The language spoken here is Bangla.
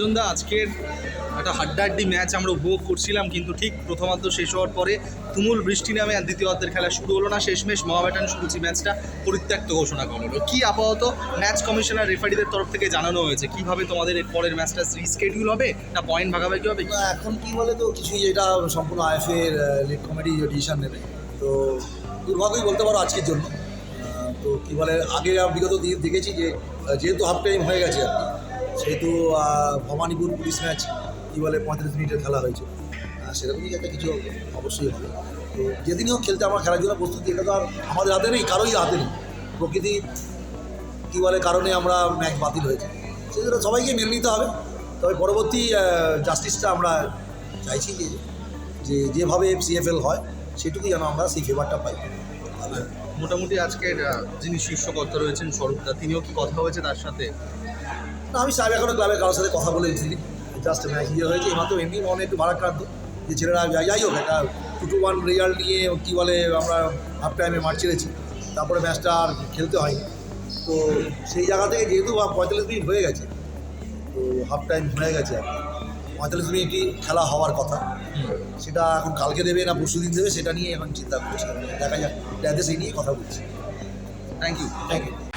সঞ্জনদা আজকের একটা হাড্ডাহাড্ডি ম্যাচ আমরা উপভোগ করছিলাম, কিন্তু ঠিক প্রথমার্ধ শেষ হওয়ার পরে তুমুল বৃষ্টি নামে আর দ্বিতীয়ার্ধের খেলা শুরু হলো না। শেষমেশ মহামেডান সুরুচি ম্যাচটা। পরিত্যক্ত ঘোষণা করা হলো। কি আপাতত ম্যাচ কমিশনার, রেফারিদের তরফ থেকে জানানো হয়েছে? কীভাবে তোমাদের এর পরের ম্যাচটা রিস্কেডিউল হবে না পয়েন্ট ভাগাভাগি হবে? এখন কি বলে তো কিছুই এটা সম্পূর্ণ আইএফএর লিড কমিটি ডিসিশন নেবে। তো দুর্ভাগ্যই বলতে পারো আজকের জন্য। তো কি বলে, আগে বিগত দেখেছি যে যেহেতু হাফ টাইম হয়ে গেছে সেহেতু ভবানীপুর পুলিশ ম্যাচ কি বলে পঁয়তাল্লিশ মিনিটের খেলা হয়েছে। সেরকমই একটা কিছু অবশ্যই হবে। তো যেদিনই হোক খেলতে আমার খেলার জন্য প্রস্তুতি, এটা তো আর আমাদের হাতে নেই কারোই হাতে নেই। প্রকৃতি কী বলে কারণে আমরা ম্যাচ বাতিল হয়েছে। সেজন্য সবাইকে মেনে নিতে হবে। তবে পরবর্তী জাস্টিসটা আমরা চাইছি যে যেভাবে সিএফএল হয়, সেটুকুই যেন আমরা সেই ফেভারটা পাই। মোটামুটি আজকের যিনি শীর্ষকর্তা রয়েছেন স্বরূপদা তিনিও কি কথা হয়েছে তার সাথে? না, আমি সাহেব এখনও ক্লাবের কারোর সাথে কথা বলে বলেছি জাস্ট ম্যাচ ইয়ে হয়েছে মাত্র এমনি মনে একটু ভারাক্রান্ত। যে ছেলেরা, যাই হোক, একটা টু টু ওয়ান রেজাল্ট নিয়ে কী বলে আমরা হাফ টাইমে মাঠ ছেড়েছি। তারপরে ম্যাচটা আর খেলতে হয়নি। তো সেই জায়গা থেকে যেহেতু পঁয়তাল্লিশ মিনিট হয়ে গেছে, তো হাফ টাইম হয়ে গেছে আর। পঁয়তাল্লিশ মিনিট খেলা হওয়ার কথা। সেটা এখন কালকে দেবে না পরশু দিন দেবে সেটা নিয়ে এখন চিন্তা করছি। দেখা যাক সেই নিয়ে কথা বলছি। Thank you thank you